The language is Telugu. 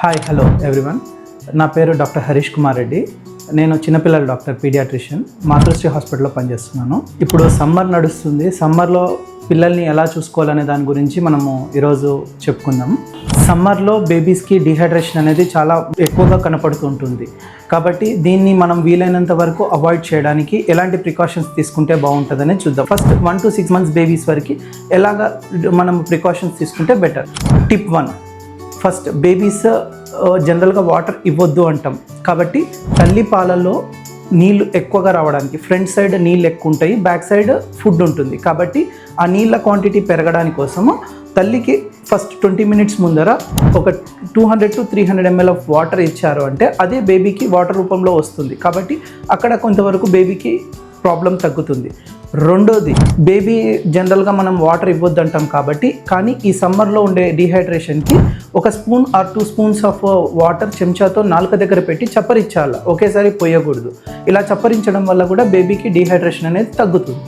హాయ్ హలో ఎవ్రీవన్ నా పేరు డాక్టర్ హరీష్ కుమార్ రెడ్డి. నేను చిన్నపిల్లల డాక్టర్ పీడియాట్రిషియన్. మాతృశ్రీ హాస్పిటల్లో పనిచేస్తున్నాను. ఇప్పుడు సమ్మర్ నడుస్తుంది. సమ్మర్లో పిల్లల్ని ఎలా చూసుకోవాలనే దాని గురించి మనము ఈరోజు చెప్పుకుందాం. సమ్మర్లో బేబీస్కి డిహైడ్రేషన్ అనేది చాలా ఎక్కువగా కనపడుతుంటుంది. కాబట్టి దీన్ని మనం వీలైనంత వరకు అవాయిడ్ చేయడానికి ఎలాంటి ప్రికాషన్స్ తీసుకుంటే బాగుంటుందని చూద్దాం. First one two six months babies వరకు ఎలాగ మనం ప్రికాషన్స్ తీసుకుంటే better. Tip one. First babies జనరల్గా వాటర్ ఇవ్వద్దు అంటాం. కాబట్టి తల్లి పాలలో నీళ్ళు ఎక్కువగా రావడానికి ఫ్రంట్ సైడ్ నీళ్ళు ఎక్కువ ఉంటాయి బ్యాక్ సైడ్ ఫుడ్ ఉంటుంది. కాబట్టి ఆ నీళ్ళ క్వాంటిటీ పెరగడానికి కోసము తల్లికి ఫస్ట్ ట్వంటీ మినిట్స్ ముందర ఒక two hundred to three hundred ML of water ఇచ్చారు అంటే అదే బేబీకి వాటర్ రూపంలో వస్తుంది. కాబట్టి అక్కడ కొంతవరకు బేబీకి ప్రాబ్లం తగ్గుతుంది. రెండోది బేబీ జనరల్గా మనం వాటర్ ఇవ్వద్దు అంటాం కాబట్టి కానీ ఈ సమ్మర్లో ఉండే డిహైడ్రేషన్కి ఒక spoon or two spoons of water చెంచాతో నాలుక దగ్గర పెట్టి చప్పరించాలి. ఒకేసారి పోయకూడదు. ఇలా చప్పరించడం వల్ల కూడా బేబీకి డిహైడ్రేషన్ అనేది తగ్గుతుంది.